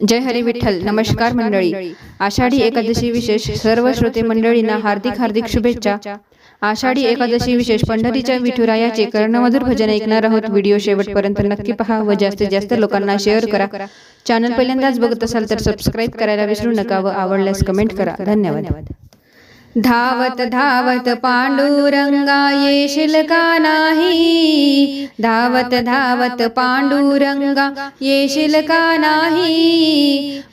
जय हरी विठ्ठल नमस्कार मंडळी. आषाढी एकादशी विशेष सर्व श्रोते मंडळींना हार्दिक हार्दिक शुभेच्छा. आषाढी एकादशी विशेष पंढरीच्या विठुरायाचे कर्णमधुर भजन ऐकणार आहोत. व्हिडिओ शेवटपर्यंत नक्की पहा व जास्तीत जास्त लोकांना शेअर करा. चॅनल पहिल्यांदाच बघत असाल तर सबस्क्राईब करायला विसरू नका व आवडल्यास कमेंट करा. धन्यवाद. धावत धावत पांडुरंगा येशील का नाही. धावत धावत पांडुरंगा येशील का नाही.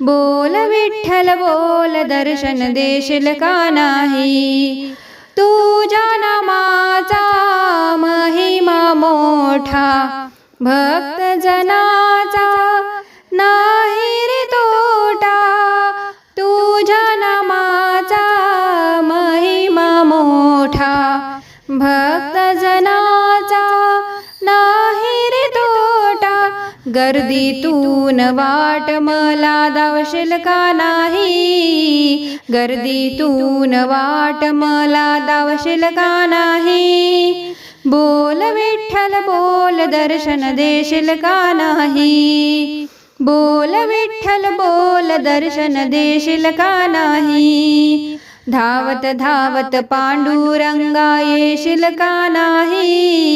बोल विठ्ठल बोल दर्शन देशील का नाही? तुझ्या नामाचा महिमा मोठा भक्त जनाचा गर्दीतून वाट मला दावशील का नाही? गर्दीतून वाट मला दावशील का नाही? बोल विठ्ठल बोल दर्शन देशील का नाही? बोल विठ्ठल बोल दर्शन देशील का नाही? धावत धावत पांडुरंगा येशील का नाही?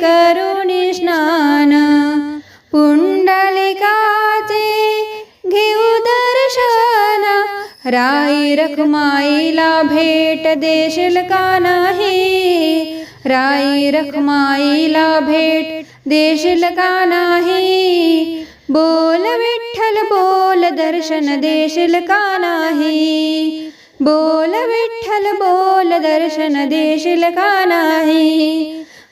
करुणी स्नान पुंडलिकाचे घेऊ दर्शन. राई रखमाईला भेट देशील का नाही? राई रखमाईला भेट देशील का नाही? बोल विठ्ठल बोल दर्शन देशील का नाही? बोल विठ्ठल बोल दर्शन देशील का नाही?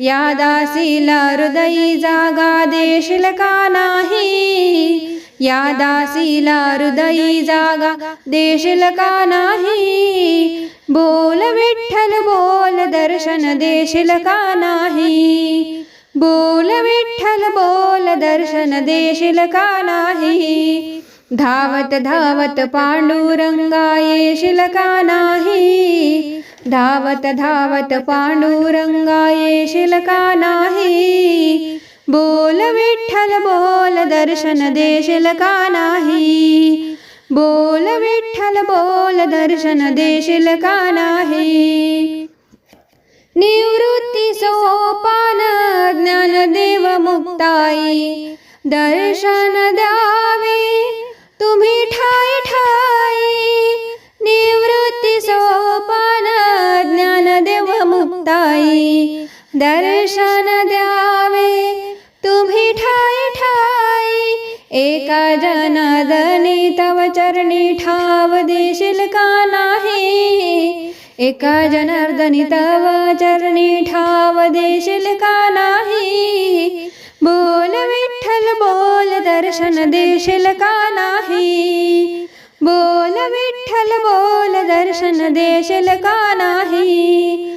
या दासीला हृदयी जागा देशील का नाही? या दासीला हृदयी जागा देशील का नाही? बोल विठ्ठल बोल दर्शन देशील का नाही? बोल विठ्ठल बोल दर्शन देशील का नाही? धावत धावत पांडुरंगा येशील का नाही? धावत धावत पांडुरंगा येशील का नाही. बोल विठ्ठल बोल दर्शन देशील का नाही. बोल विठ्ठल बोल दर्शन देशील का नाही. निवृत्ती सोपान ज्ञानदेव मुक्ताई. दर्शन द्या दर्शन द्यावे. तुम्ही ठाय ठाय. एका जनादनी तव चरणी ठाव देशील का नाही? एका जनार्दनी तव चरणी ठाव देशील का नाही? बोल विठ्ठल बोल दर्शन देशील का नाही? बोल विठ्ठल बोल दर्शन देशील का नाही?